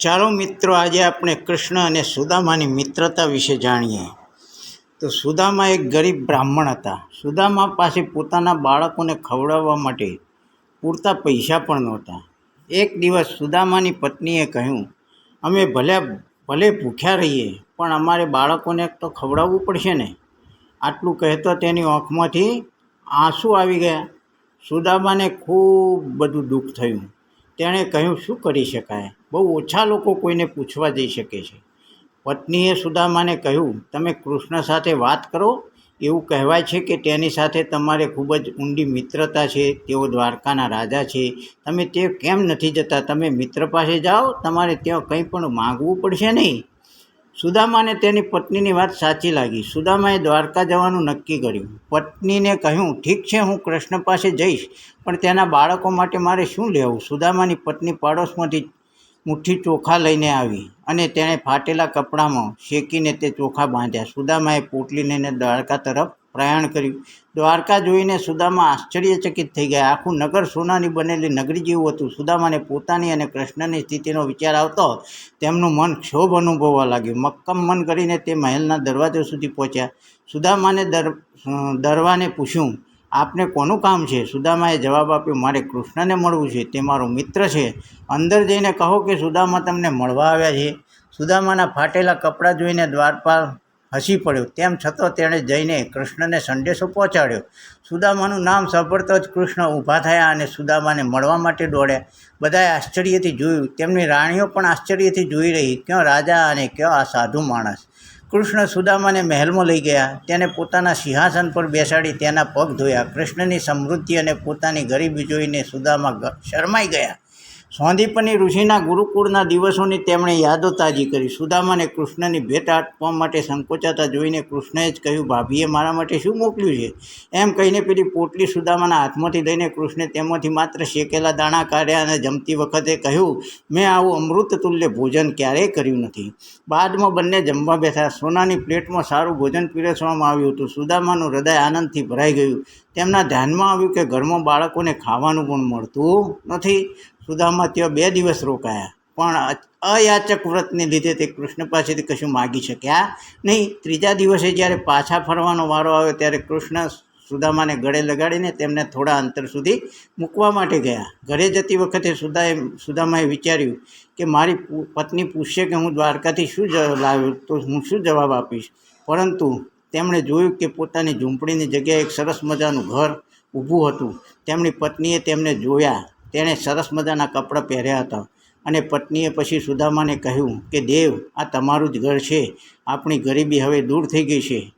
ચાલો મિત્રો, આજે આપણે કૃષ્ણ અને સુદામાની મિત્રતા વિશે જાણીએ. તો સુદામા એક ગરીબ બ્રાહ્મણ હતા. સુદામા પાસે પોતાના બાળકોને ખવડાવવા માટે પૂરતા પૈસા પણ નહોતા. એક દિવસ સુદામાની પત્નીએ કહ્યું, અમે ભલે ભલે ભૂખ્યા રહીએ, પણ અમારે બાળકોને તો ખવડાવવું પડશે ને? આટલું કહેતો તેની આંખમાંથી આંસુ આવી ગયા. સુદામાને ખૂબ બધું દુઃખ થયું. તેણે કહ્યું, શું કરી શકાય? બહુ ઓછા લોકો કોઈને પૂછવા જઈ શકે છે. પત્નીએ સુદામાને કહ્યું, તમે કૃષ્ણ સાથે વાત કરો. એવું કહેવાય છે કે તેની સાથે તમારે ખૂબ જ ઊંડી મિત્રતા છે. તેઓ દ્વારકાના રાજા છે. તમે તે કેમ નથી જતા? તમે મિત્ર પાસે જાઓ. તમારે ત્યાં કંઈ પણ માગવું પડશે નહીં. સુદામાને તેની પત્નીની વાત સાચી લાગી. સુદામાએ દ્વારકા જવાનું નક્કી કર્યું. પત્નીને કહ્યું, ઠીક છે, હું કૃષ્ણ પાસે જઈશ, પણ તેના બાળકો માટે મારે શું લેવું? સુદામાની પત્ની પાડોશમાંથી મુઠ્ઠી ચોખા લઈને આવી અને તેણે ફાટેલા કપડામાં શેકીને તે ચોખા બાંધ્યા. સુદામાએ પોટલી લઈને દ્વારકા તરફ પ્રયાણ કર્યું. દ્વારકા જોઈને સુદામા આશ્ચર્યચકિત થઈ ગયા. આખું નગર સોનાની બનેલી નગરી જેવું હતું. સુદામાને પોતાની અને કૃષ્ણની સ્થિતિનો વિચાર આવતો તેમનું મન ક્ષોભ અનુભવવા લાગ્યું. મક્કમ મન કરીને તે મહેલના દરવાજા સુધી પહોંચ્યા. સુદામાને દર દરવાને પૂછ્યું, આપને કોનું કામ છે? સુદામાએ જવાબ આપ્યો, મારે કૃષ્ણને મળવું છે. તે મારો મિત્ર છે. અંદર જઈને કહો કે સુદામા તમને મળવા આવ્યા છે. સુદામાના ફાટેલા કપડાં જોઈને દ્વારપાલ હસી પડ્યો. તેમ છતાં તેણે જઈને કૃષ્ણને સંદેશો પહોંચાડ્યો. સુદામાનું નામ સાંભળતા જ કૃષ્ણ ઊભા થયા અને સુદામાને મળવા માટે દોડ્યા. બધાએ આશ્ચર્યથી જોયું. તેમની રાણીઓ પણ આશ્ચર્યથી જોઈ રહી. ક્યાં રાજા અને ક્યાં આ સાધુ માણસ? કૃષ્ણ સુદામાને મહેલમાં લઈ ગયા. તેને પોતાના સિંહાસન પર બેસાડી તેના પગ ધોયા. કૃષ્ણની સમૃદ્ધિ અને પોતાની ગરીબી જોઈને સુદામા શરમાઈ ગયા. સોંદીપની ઋષિના ગુરુકુળના દિવસોની તેમણે યાદો તાજી કરી. સુદામાને કૃષ્ણની ભેટ આપવા માટે સંકોચાતા જોઈને કૃષ્ણએ જ કહ્યું, ભાભીએ મારા માટે શું મોકલ્યું છે? એમ કહીને પેલી પોટલી સુદામાના હાથમાંથી લઈને કૃષ્ણે તેમાંથી માત્ર શેકેલા દાણા કાઢ્યા અને જમતી વખતે કહ્યું, મેં આવું અમૃત તુલ્ય ભોજન ક્યારેય કર્યું નથી. બાદમાં બંને જમવા બેઠા. સોનાની પ્લેટમાં સારું ભોજન પીરસવામાં આવ્યું હતું. સુદામાનું હૃદય આનંદથી ભરાઈ ગયું. તેમના ધ્યાનમાં આવ્યું કે ઘરમાં બાળકોને ખાવાનું પણ મળતું નથી. સુદામા ત્યાં બે દિવસ રોકાયા. પણ અયાચક વ્રતને લીધે તે કૃષ્ણ પાસેથી કશું માગી શક્યા નહીં. ત્રીજા દિવસે જ્યારે પાછા ફરવાનો વારો આવ્યો ત્યારે કૃષ્ણ સુદામાને ગળે લગાડીને તેમને થોડા અંતર સુધી મૂકવા માટે ગયા. ઘરે જતી વખતે સુદાએ, સુદામાએ વિચાર્યું કે મારી પત્ની પૂછશે કે હું દ્વારકાથી શું લાવ્યો, તો હું શું જવાબ આપીશ? પરંતુ તેમણે જોયું કે પોતાની ઝૂંપડીની જગ્યાએ એક સરસ મજાનું ઘર ઊભું હતું. તેમની પત્નીએ તેમને જોયા તેણે સરસ મજાના કપડાં પહેર્યા હતા. અને પત્નીએ પછી સુદામાને કહ્યું કે, દેવ, આ તમારું જ ઘર છે. આપણી ગરીબી હવે દૂર થઈ ગઈ છે.